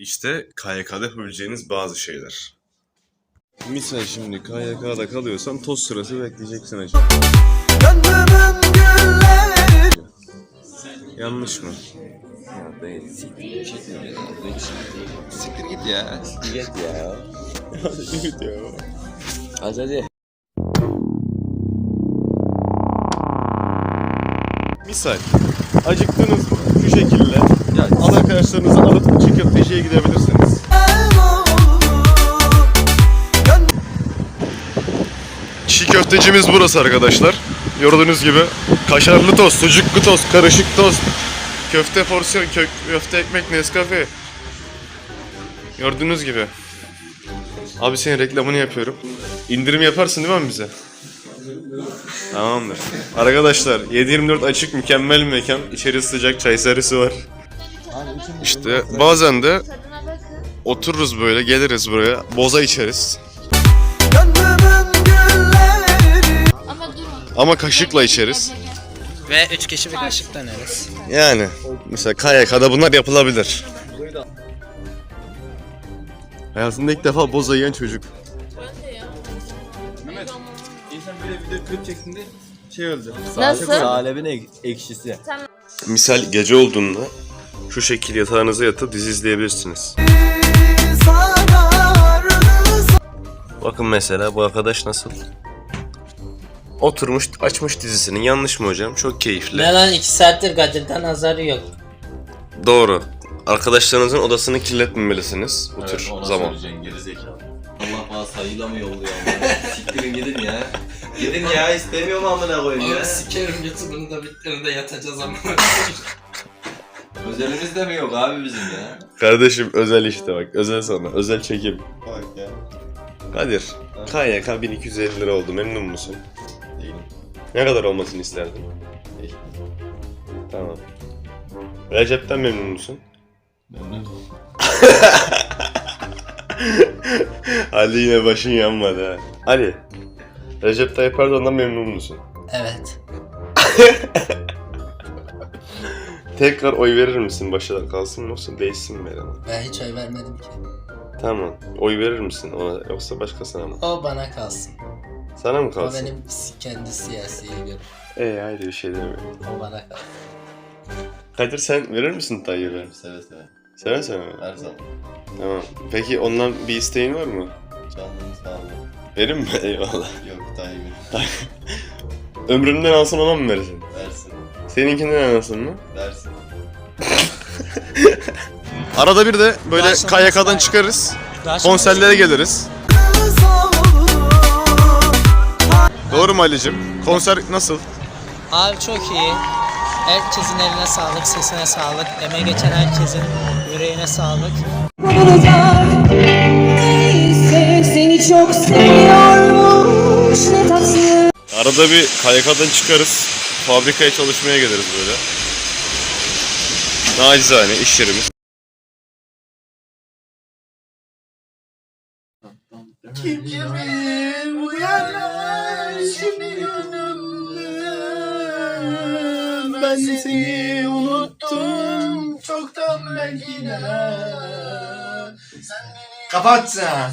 İşte KYK'da yapabileceğiniz bazı şeyler. Misal şimdi KYK'da kalıyorsan toz sırası bekleyeceksin acı. Yanlış mı? Ya değil, siktir çekmiyor ya. Siktir git ya. Siktir git ya. Hadi hadi. Misal acıktınız mı? Şu şekilde al arkadaşlarınızı alıp çiğ köfteciye gidebilirsiniz. Çiğ köftecimiz burası arkadaşlar. Gördüğünüz gibi kaşarlı tost, sucuklu tost, karışık tost, köfte porsiyon, kö- köfte ekmek, Nescafe. Gördüğünüz gibi. Abi senin reklamını yapıyorum. İndirim yaparsın değil mi bize? Tamamdır. Arkadaşlar 7-24 açık mükemmel bir mekan. İçeri sıcak çay servisi var. İşte bazen de otururuz böyle geliriz buraya boza içeriz. Ama kaşıkla içeriz. Ve üç kişi bir kaşıktan yeriz. Yani mesela KYK'da bunlar yapılabilir. Hayatında ilk defa boza yiyen çocuk. İnsan böyle video klip çektiğinde şey öldü. Nasıl? Salebin ek- ekşisi. Misal gece olduğunda şu şekil yatağınıza yatıp dizi izleyebilirsiniz. Bakın mesela bu arkadaş nasıl? Oturmuş açmış dizisini yanlış mı hocam? Çok keyifli. Ne lan iki saattir Kadir'den azarı yok. Doğru. Arkadaşlarınızın odasını kirletmemelisiniz bu tür zaman. geri zekalı. Allah bana sayıyla mı yolluyor amına? Siktirin gidin ya. Gidin ya istemiyorum amına koyayım ya. sikerim YouTube'unu da bittiğinde de yatacağız ama. Özelimiz de mi yok abi bizim ya? Kardeşim özel işte bak. Özel sana. Özel çekim. Bak ya. Kadir. KYK 1250 lira oldu. Memnun musun? Değilim. Ne kadar olmasını isterdin? Değil. Tamam. Recep'ten memnun musun? Memnun. Ali yine başın yanmadı ha. Ali. Recep Tayyip Erdoğan'dan memnun musun? evet. Tekrar oy verir misin? Başa kalsın mı yoksa değişsin mi eleman? Ben hiç oy vermedim ki. Tamam. Oy verir misin ona yoksa başkasına mı? O bana kalsın. Sana mı O kalsın? benim kendi siyasi görüşüm. Ee haydi bir şey demiyorum. O bana kalsın. Kadir sen verir misin Tayyip'e? Seve seve. Seve seve mi? Her zaman. Tamam. Peki ondan bir isteğin var mı? Canlının sağlığı. Verir mi? Eyvallah. Yok Tayyip'in. Ömründen alsın ona mı verirsin? Seninkinden alsın mı? Versin. Arada bir de böyle Karşılaması KYK'dan çıkarız. Konserlere geliriz. Doğru mu Ali'cim? Konser nasıl? Abi çok iyi. Herkesin eline sağlık, sesine sağlık. Emeğe geçen herkesin yüreğine sağlık. seni çok seviyormuş ne tatlı Arada bir KYK'dan çıkarız. Fabrikaya çalışmaya geliriz böyle. Nacizane iş yerimiz. Kim kimi uyanar şimdi gönlümde Ben seni unuttum çoktan belki de Kapat sen